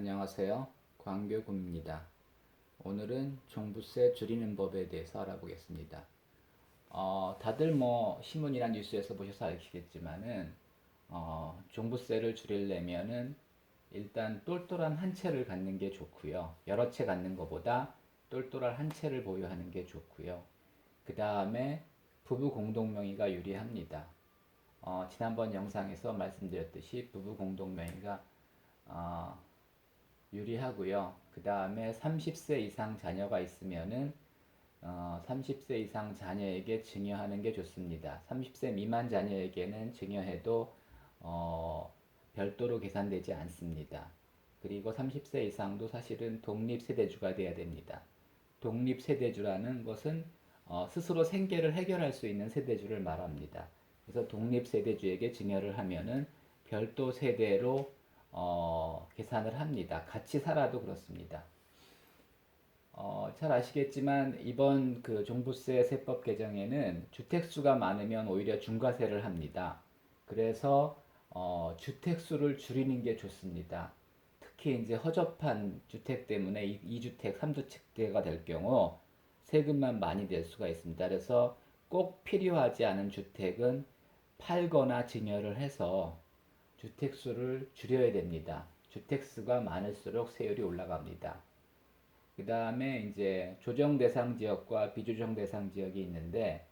안녕하세요. 광교군입니다. 오늘은 종부세 줄이는 법에 대해서 알아보겠습니다. 어, 다들 뭐 신문이나 뉴스에서 보셔서 아시겠지만은 어, 종부세를 줄이려면은 일단 똘똘한 한 채를 갖는 게 좋고요. 여러 채 갖는 것보다 똘똘한 한 채를 보유하는 게 좋고요. 그 다음에 부부 공동명의가 유리합니다. 어, 지난번 영상에서 말씀드렸듯이 부부 공동명의가 어, 유리하고요. 그 다음에 30세 이상 자녀가 있으면은 어, 30세 이상 자녀에게 증여하는 게 좋습니다. 30세 미만 자녀에게는 증여해도 어, 별도로 계산되지 않습니다. 그리고 30세 이상도 사실은 독립세대주가 돼야 됩니다. 독립세대주라는 것은 어, 스스로 생계를 해결할 수 있는 세대주를 말합니다. 그래서 독립세대주에게 증여를 하면은 별도 세대로 어, 계산을 합니다. 같이 살아도 그렇습니다. 어, 잘 아시겠지만 이번 그 종부세 세법 개정에는 주택수가 많으면 오히려 중과세를 합니다. 그래서 어, 주택수를 줄이는 게 좋습니다. 특히 이제 허접한 주택 때문에 2주택, 3주택가 될 경우 세금만 많이 낼 수가 있습니다. 그래서 꼭 필요하지 않은 주택은 팔거나 증여를 해서 주택수를 줄여야 됩니다. 주택수가 많을수록 세율이 올라갑니다. 그 다음에 이제 조정 대상 지역과 비조정 대상 지역이 있는데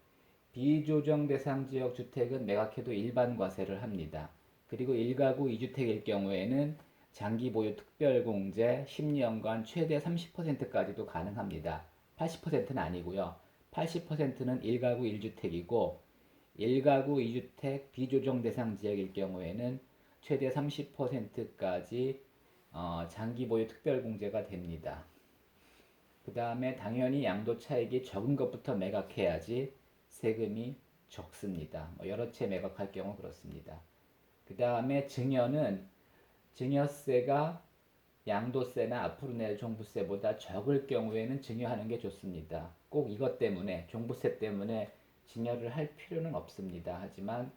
비조정 대상 지역 주택은 매각해도 일반 과세를 합니다. 그리고 1가구 2주택일 경우에는 장기 보유 특별 공제 10년간 최대 30%까지도 가능합니다. 80%는 아니고요. 80%는 1가구 1주택이고 1가구 2주택 비조정 대상 지역일 경우에는 최대 30%까지 어, 장기 보유 특별 공제가 됩니다. 그 다음에 당연히 양도 차익이 적은 것부터 매각해야지 세금이 적습니다. 뭐 여러 채 매각할 경우 그렇습니다. 그 다음에 증여는 증여세가 양도세나 앞으로 낼 종부세보다 적을 경우에는 증여하는 게 좋습니다. 꼭 이것 때문에 종부세 때문에 증여를 할 필요는 없습니다. 하지만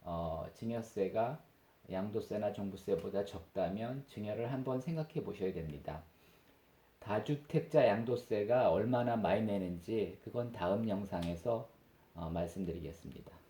어, 증여세가 양도세나 종부세보다 적다면 증여를 한번 생각해 보셔야 됩니다. 다주택자 양도세가 얼마나 많이 내는지 그건 다음 영상에서 어, 말씀드리겠습니다.